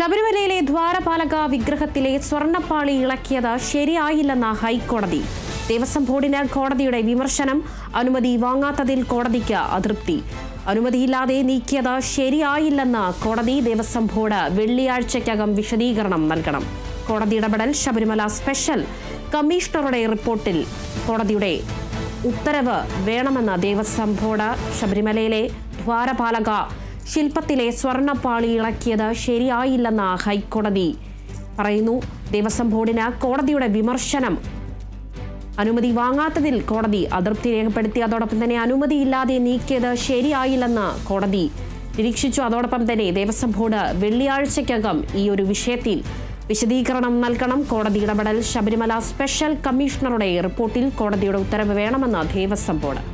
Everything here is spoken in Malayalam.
ശബരിമലയിലെ ദ്വാരപാലക വിഗ്രഹത്തിലെ സ്വർണപ്പാളി ഇളക്കിയത് ശരിയായില്ലെന്ന ഹൈക്കോടതി. ദേവസ്വം ബോർഡിന് കോടതിയുടെ വിമർശനം അനുമതി വാങ്ങാത്തതിൽ കോടതിക്ക് അതൃപ്തി. അനുമതിയില്ലാതെ നീക്കിയത് ശരിയായില്ലെന്ന് കോടതി ദേവസ്വം ബോർഡ് വെള്ളിയാഴ്ചയ്ക്കകം വിശദീകരണം നൽകണം. കോടതി ഇടപെടൽ ശബരിമല സ്പെഷ്യൽ കമ്മീഷണറുടെ റിപ്പോർട്ടിൽ കോടതിയുടെ ഉത്തരവ് വേണമെന്ന് ദേവസ്വം ബോർഡ് ശബരിമലയിലെ ദ്വാരപാലക ശില്പത്തിലെ സ്വർണപ്പാളി ഇളക്കിയത് ശരിയായില്ലെന്ന് ഹൈക്കോടതി പറയുന്നു. ദേവസ്വം ബോർഡിന് കോടതിയുടെ വിമർശനം അനുമതി വാങ്ങാത്തതിൽ കോടതി അതൃപ്തി രേഖപ്പെടുത്തി. അതോടൊപ്പം തന്നെ അനുമതിയില്ലാതെ നീക്കിയത് ശരിയായില്ലെന്ന് കോടതി നിരീക്ഷിച്ചു. അതോടൊപ്പം തന്നെ ദേവസ്വം ബോർഡ് വെള്ളിയാഴ്ചയ്ക്കകം ഈ ഒരു വിഷയത്തിൽ വിശദീകരണം നൽകണം. കോടതി ഇടപെടൽ ശബരിമല സ്പെഷ്യൽ കമ്മീഷണറുടെ റിപ്പോർട്ടിൽ കോടതിയുടെ ഉത്തരവ് വേണമെന്ന് ദേവസ്വം ബോർഡ്.